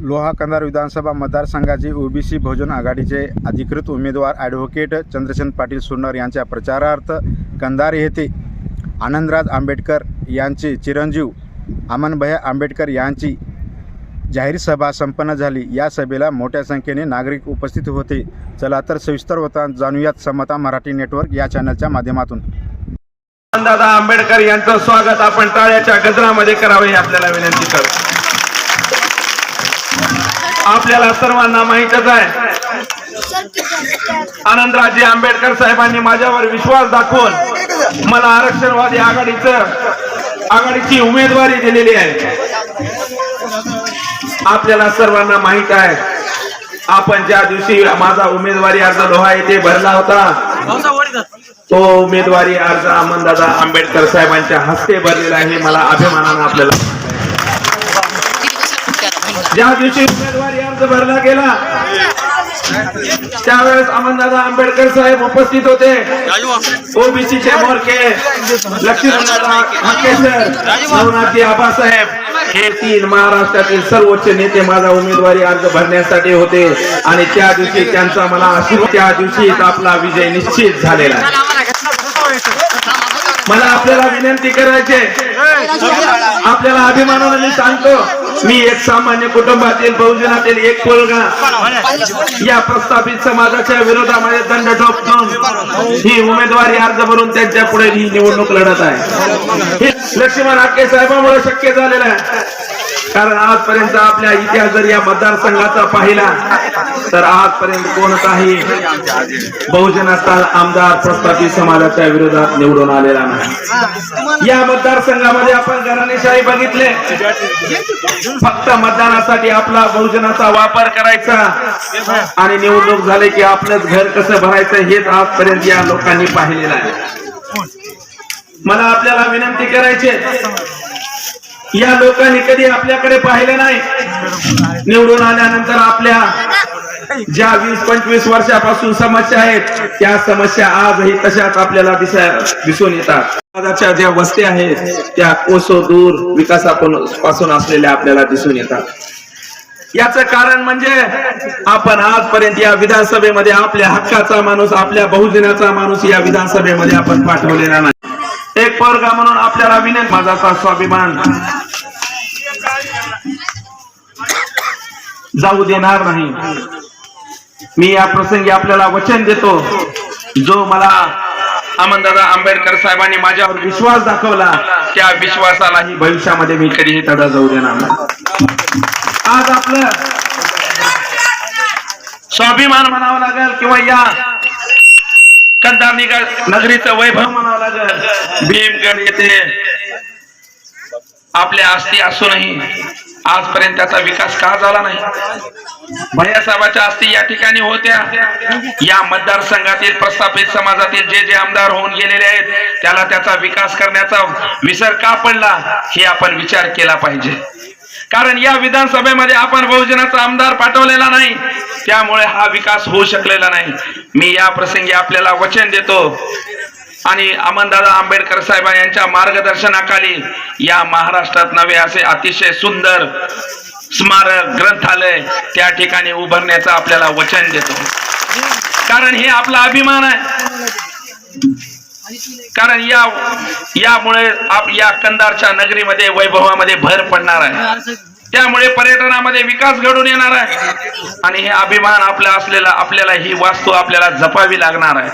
लोहा कंधार विधानसभा मतदारसंघाचे ओबीसी बहुजन आघाडीचे अधिकृत उमेदवार ॲडव्होकेट चंद्रचंद पाटील सुन्नर यांच्या प्रचारार्थ कंधार येथे आनंदराज आंबेडकर यांचे चिरंजीव अमनभया आंबेडकर यांची जाहीर सभा संपन्न झाली. या सभेला मोठ्या संख्येने नागरिक उपस्थित होते. चला तर सविस्तर होता जाणूयात समता मराठी नेटवर्क या चॅनलच्या माध्यमातून. दादा आंबेडकर यांचं स्वागत आपण टाळ्याच्या गजरामध्ये करावे आपल्याला विनंती करतो. आपल्याला सर्वांना माहीतच आहे. आनंदराजे आंबेडकर साहेबांनी माझ्यावर विश्वास दाखवून मला आरक्षणवादी आघाडीचं आघाडीची उमेदवारी दिलेली आहे. आपल्याला सर्वांना माहीत आहे. आपण ज्या दिवशी माझा उमेदवारी अर्ज लोहा येथे भरला होता तो उमेदवारी अर्ज अमनदादा आंबेडकर साहेबांच्या हस्ते भरलेला आहे. मला अभिमानानं आपल्याला ज्या दिवशी उमेदवारी अर्ज भरला गेला त्यावेळेस अमनदादा आंबेडकर साहेब उपस्थित होते. ओबीसीचे मोरके लक्ष्मीदादा हक्केसर आबासाहेब हे तीन महाराष्ट्रातील सर्वोच्च नेते माझा उमेदवारी अर्ज भरण्यासाठी होते. आणि त्या दिवशी त्यांचा मला त्या दिवशी आपला विजय निश्चित झालेला मला आपल्याला विनंती करायचे आपल्याला अभिमानाने मी सांगतो मी एक सामान्य कुटुंबातील बहुजनातील एक पोरगा. या प्रस्थापित समाजाच्या विरोधामध्ये दंड ठोकून ही उमेदवारी अर्ज भरून त्यांच्या पुढे ही निवडणूक लढत आहे. हे लक्ष्मण आके साहेबांमुळे शक्य झालेलं आहे. कारण आजपर्यंत आपल्या इतिहास जर या मतदारसंघाचा पाहिला तर आजपर्यंत कोणताही बहुजनाचा आमदार प्रस्थापित समाजाच्या विरोधात निवडून आलेला नाही. या मतदारसंघामध्ये आपण घराणेशाही बघितले. फक्त मतदानासाठी आपला बहुजनाचा वापर करायचा. आणि निवडणूक झाले की आपलंच घर कसं भरायचं हेच आजपर्यंत या लोकांनी पाहिलेलं आहे. मला आपल्याला विनंती करायची या लोकांनी कधी आपल्याकडे पाहिले नाही? निवडून आल्यानंतर आपल्या ज्या वीस पंचवीस वर्षापासून समस्या आहेत त्या समस्या आजही तशाच आपल्याला दिसून येतात? समाजाच्या ज्या वस्ती आहेत त्या कोसो दूर विकासापासून असलेल्या आपल्याला दिसून येतात. याचं कारण म्हणजे आपण आजपर्यंत या विधानसभेमध्ये आपल्या हक्काचा माणूस आपल्या बहुजनाचा माणूस या विधानसभेमध्ये आपण पाठवलेला नाही. एक पोरगा म्हणून आपल्याला विनंत माझा स्वाभिमान जाऊ देणार नाही. मी या प्रसंगी आपल्याला वचन देतो. जो मला अमनदादा आंबेडकर साहेबांनी माझ्यावर विश्वास दाखवला त्या विश्वासालाही भविष्यामध्ये मी कधीही तडा जाऊ देणार नाही. आज आपलं स्वाभिमान म्हणावं लागेल किंवा या कंधार नगरीचं वैभव म्हणावं लागल. भीमगड येथे आपल्या आस्ती असूनही आजपर्यंत त्याचा विकास का झाला नाही? भैयासाहेबाच्या आस्ती या ठिकाणी होत्या. या मतदारसंघातील प्रस्थापित समाजातील जे जे आमदार होऊन गेलेले आहेत त्याला त्याचा विकास करण्याचा विसर का पडला हे आपण विचार केला पाहिजे. कारण या विधानसभेमध्ये आपण बहुजनाचा आमदार पाठवलेला नाही. त्यामुळे हा विकास होऊ शकलेला नाही. मी या प्रसंगी आपल्याला वचन देतो. आणि अमनदादा आंबेडकर साहेब यांच्या मार्गदर्शनाखाली या महाराष्ट्रात नवे असे अतिशय सुंदर स्मारक ग्रंथालय त्या ठिकाणी उभारण्याचं आपल्याला वचन देतो. कारण हे आपला अभिमान आहे. कारण या यामुळे आप- या कंदारच्या नगरीमध्ये वैभवामध्ये भर पडणार आहे. त्यामुळे पर्यटनामध्ये विकास घडून येणार आहे. आणि हे अभिमान आपला असलेला आपल्याला ही वास्तू आपल्याला जपावी लागणार आहे.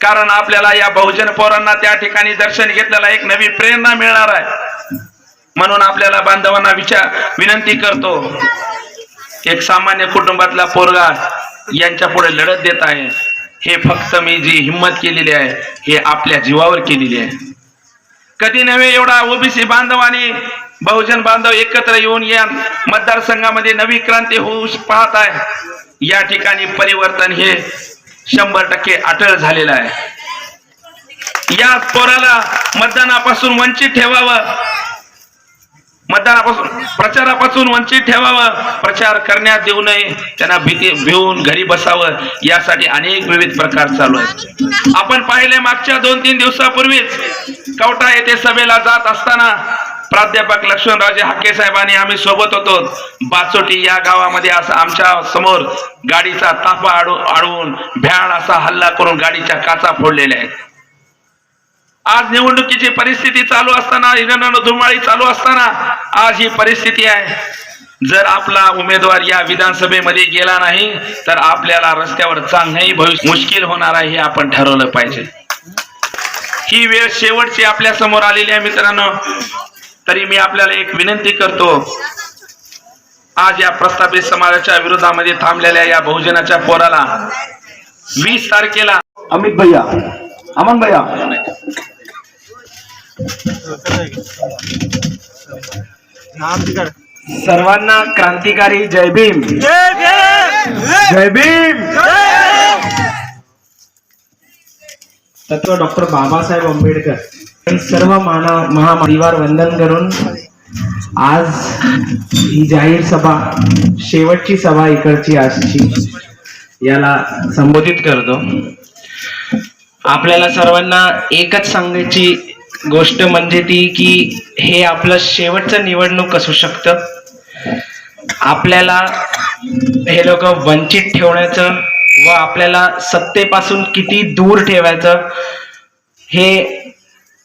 कारण आपल्याला या बहुजन पोरांना त्या ठिकाणी दर्शन घेतलेला एक नवी प्रेरणा मिळणार आहे. म्हणून आपल्याला बांधवांना विचार विनंती करतो. एक सामान्य कुटुंबातला पोरगा यांच्या पुढे लढत देत आहे. हे फक्त मी जी हिंमत केलेली आहे हे आपल्या जीवावर केलेली आहे. कधी नव्हे एवढा ओबीसी बांधव बहुजन बांधव एकत्र येऊन या मतदारसंघामध्ये नवी क्रांती होऊ पाहत आहे. या ठिकाणी परिवर्तन हे शंभर टक्के अटळ झालेलं आहे. या पोराला मतदानापासून वंचित ठेवावं. मतदानापासून प्रचारापासून वंचित ठेवावं. प्रचार करण्यात देऊ नये. त्यांना भीती भिवून घरी बसावं. यासाठी अनेक विविध प्रकार चालू आहेत. आपण पाहिले मागच्या दोन तीन दिवसापूर्वीच कवटा येथे सभेला जात असताना प्राध्यापक लक्ष्मणराजे हाके साहेबांनी आम्ही सोबत होतो. बाचोटी या गावामध्ये असं आमच्यासमोर गाडीचा ताफा आडू आडवून भ्याण असा हल्ला करून गाडीच्या काचा फोडलेल्या आहेत. आज निवडणुकीची परिस्थिती चालू असताना धुमाळी चालू असताना आज ही परिस्थिती आहे. जर आपला उमेदवार या विधानसभेमध्ये गेला नाही तर आपल्याला रस्त्यावर चांगलंही भविष्य मुश्किल होणार आहे हे आपण ठरवलं पाहिजे. ही वेळ शेवटची आपल्यासमोर आलेली आहे मित्रांनो. तरी मी आपल्याला एक विनंती करतो. आज या प्रस्थापित समाजाच्या विरोधामध्ये थांबलेल्या या बहुजनाच्या पोराला वीस तारखेला अमित भैया अमन भैया. सर्वांना क्रांतिकारी जय भीम. जय भीम. तत्व डॉक्टर बाबासाहेब आंबेडकर. सर्व मानव महामारीवर वंदन करून आज ही जाहीर सभा शेवटची सभा इकडची आजची याला संबोधित करतो. आपल्याला सर्वांना एकच सांगायची गोष्ट म्हणजे ती की हे आपलं शेवटचं निवडणूक असू शकतं. आपल्याला हे लोक वंचित ठेवण्याचं व आपल्याला सत्तेपासून किती दूर ठेवायचं हे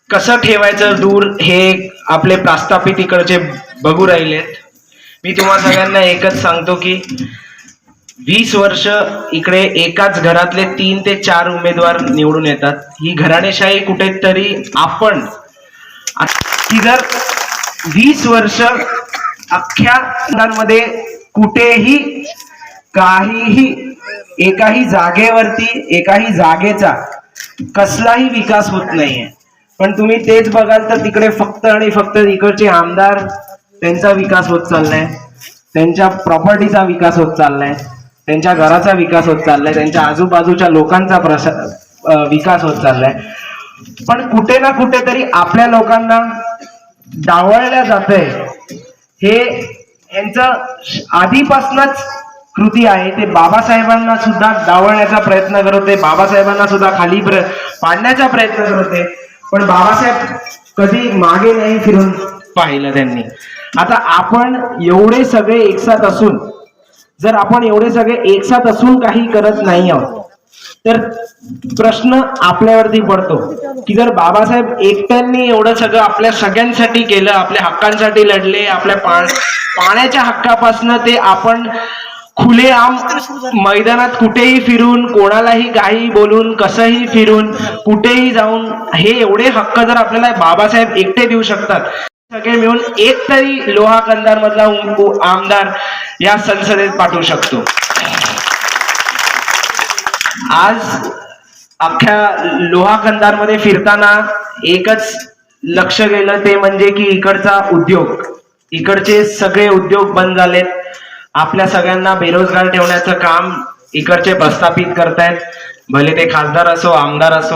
कसं ठेवायचं दूर हे आपले प्रस्थापित इकडचे बघू राहिलेत. मी तुम्हा सगळ्यांना एकच सांगतो की वीस वर्ष इकडे एकाच घरातले तीन ते चार उमेदवार निवडून येतात. ही घराणेशाही कुठेतरी आपण आ- जर वीस वर्ष अख्ख्या कुठेही काहीही एकाही जागेवरती एकाही जागेचा कसलाही विकास होत नाहीये. पण तुम्ही तेच बघाल तर तिकडे फक्त आणि फक्त इकडचे आमदार त्यांचा विकास होत चाललाय. त्यांच्या प्रॉपर्टीचा विकास होत चाललाय. त्यांच्या घराचा विकास होत चाललाय. त्यांच्या आजूबाजूच्या लोकांचा प्रसा विकास होत चाललाय. पण कुठे ना कुठेतरी आपल्या लोकांना डावळल्या जातंय. हे यांचं आधीपासूनच कृती आहे. ते बाबासाहेबांना सुद्धा डावळण्याचा प्रयत्न करत होते. बाबासाहेबांना सुद्धा खाली प्र पाडण्याचा प्रयत्न करत होते. पण बाबासाहेब कधी मागे नाही फिरून पाहिलं त्यांनी. आता आपण एवढे सगळे एकसाथ असून जर आपण एवढे सगळे एकसाथ असून काही करत नाही आहोत तर प्रश्न आपल्यावरती पडतो की जर बाबासाहेब एकट्यांनी एवढं सगळं आपल्या सगळ्यांसाठी केलं आपल्या हक्कांसाठी लढले आपल्या पा पाण्याच्या हक्कापासनं ते आपण खुलेआम मैदानात कुठेही फिरून कोणालाही काही बोलून कसंही फिरून कुठेही जाऊन हे एवढे हक्क जर आपल्याला बाबासाहेब एकटे देऊ शकतात. सगळे मिळून एक तरी लोहा कंदार मधला आमदार या संसदेत पाठवू शकतो. आज अख्ख्या लोहा कंदारमध्ये फिरताना एकच लक्ष गेलं ते म्हणजे की इकडचा उद्योग. इकडचे सगळे उद्योग बंद झालेत. आपल्या सगळ्यांना बेरोजगार ठेवण्याचं काम इकडचे प्रस्थापित करतायत. भले ते खासदार असो आमदार असो.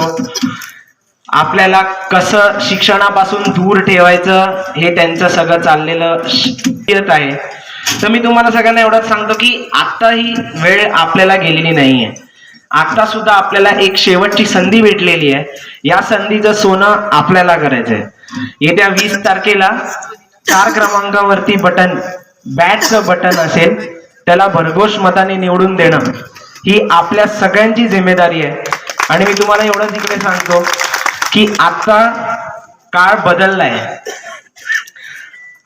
आपल्याला कसं शिक्षणापासून दूर ठेवायचं हे त्यांचं सगळं चाललेलं येत आहे. तर मी तुम्हाला सगळ्यांना एवढंच सांगतो की आता ही वेळ आपल्याला गेलेली नाहीये. आता सुद्धा आपल्याला एक शेवटची संधी भेटलेली आहे. या संधीचं सोनं आपल्याला करायचंय. येत्या वीस तारखेला चार क्रमांकावरती बटन बॅटचं बटन असेल त्याला भरघोष मताने निवडून देणं. ही आपल्या सगळ्यांची जिम्मेदारी आहे. आणि मी तुम्हाला एवढंच इकडे सांगतो की आता काळ बदललाय.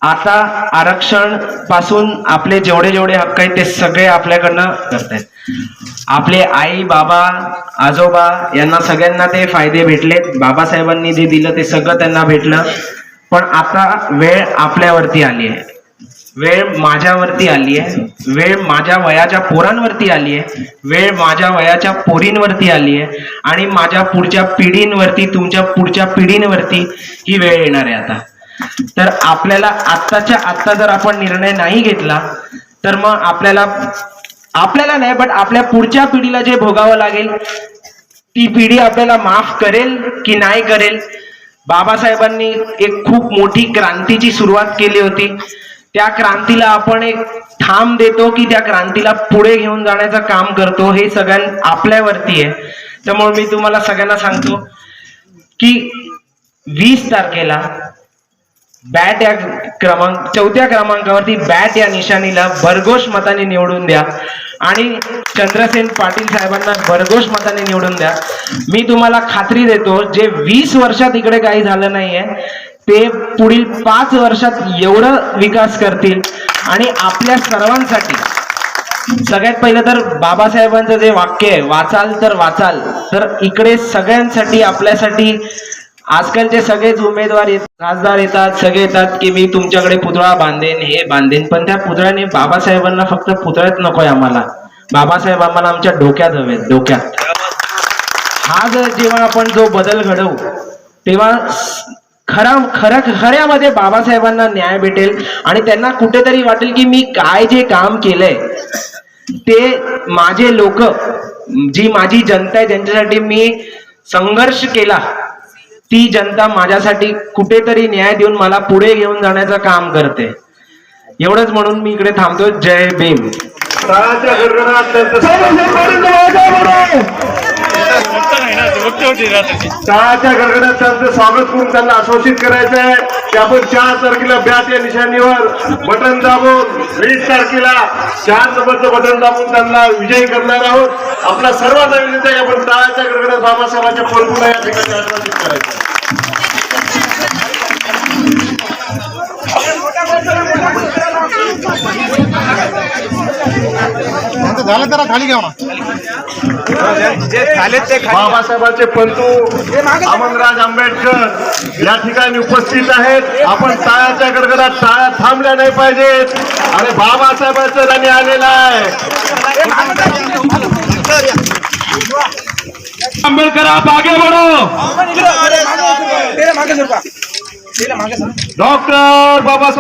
आता आरक्षणपासून आपले जेवढे जेवढे हक्क आहेत ते सगळे आपल्याकडनं करतायत. आपले आई बाबा आजोबा यांना सगळ्यांना ते फायदे भेटलेत. बाबासाहेबांनी जे दिलं ते सगळं त्यांना भेटलं. पण आता वेळ आपल्यावरती आली आहे. वेळ माझ्यावरती आली आहे. वेळ माझ्या वयाच्या पोरांवरती आली आहे. वेळ माझ्या वयाच्या पोरींवरती आली आहे. आणि माझ्या पुढच्या पिढींवरती तुमच्या पुढच्या पिढींवरती ही वेळ येणार आहे आता. तर आपल्याला आत्ताच्या आत्ता जर आपण निर्णय नाही घेतला तर मग आपल्याला आपल्याला नाही बट आपल्या पुढच्या पिढीला जे भोगावं लागेल ती पिढी आपल्याला माफ करेल की नाही करेल? बाबासाहेबांनी एक खूप मोठी क्रांतीची सुरुवात केली होती. त्या क्रांतीला आपण एक ठाम देतो की त्या क्रांतीला पुढे घेऊन जाण्याचं काम करतो हे सगळ्यां आपल्यावरती आहे. त्यामुळे मी तुम्हाला सगळ्यांना सांगतो की वीस तारखेला बॅट या क्रमांक चौथ्या क्रमांकावरती बॅट या निशाणीला भरघोष मताने निवडून द्या. आणि चंद्रसेन पाटील साहेबांना भरघोष मताने निवडून द्या. मी तुम्हाला खात्री देतो जे वीस वर्षात इकडे काही झालं नाहीये ते पुढील पाच वर्षात एवढं विकास करतील. आणि आपल्या सर्वांसाठी सगळ्यात पहिलं तर बाबासाहेबांचं जे वाक्य आहे वाचाल तर वाचाल तर इकडे सगळ्यांसाठी आपल्यासाठी आजकालचे सगळेच उमेदवार येत खासदार येतात सगळे येतात की मी तुमच्याकडे पुतळा बांधेन हे बांधेन पण त्या पुतळ्याने बाबासाहेबांना फक्त पुतळ्यात नकोय आम्हाला. बाबासाहेब आम्हाला आमच्या डोक्यात हवेत डोक्यात. हा जर जेव्हा आपण जो बदल घडवू तेव्हा खरा खऱ्या खऱ्यामध्ये बाबासाहेबांना न्याय भेटेल आणि त्यांना कुठेतरी वाटेल की मी काय जे काम केलंय ते माझे लोक जी माझी जनता आहे ज्यांच्यासाठी मी संघर्ष केला ती जनता माझ्यासाठी कुठेतरी न्याय देऊन मला पुढे घेऊन जाण्याचं काम करते. एवढंच म्हणून मी इकडे थांबतो जय भीम. चहाच्या गडगडात त्यांचं स्वागत करून त्यांना आश्वासित करायचं आहे की आपण चार तारखेला बॅट या निशाणीवर बटन दाबून वीस तारखेला चार नंबरचं बटन दाबून त्यांना विजयी करणार आहोत. आपला सर्वांचा विजय आपण चहाच्या गडगडात बाबासाहेबांच्या पलकुला या ठिकाणी आश्वासित करायचं झालं जरा खाली घ्या बाबासाहेबांचे पंतू अमनराज आंबेडकर या ठिकाणी उपस्थित आहेत. आपण टाळ्याच्या गडगडात टाळ्या थांबल्या नाही पाहिजेत. आणि बाबासाहेबांचं त्यांनी आलेला आहे. आंबेडकर आप आगे बढ़ो डॉक्टर बाबासाहेब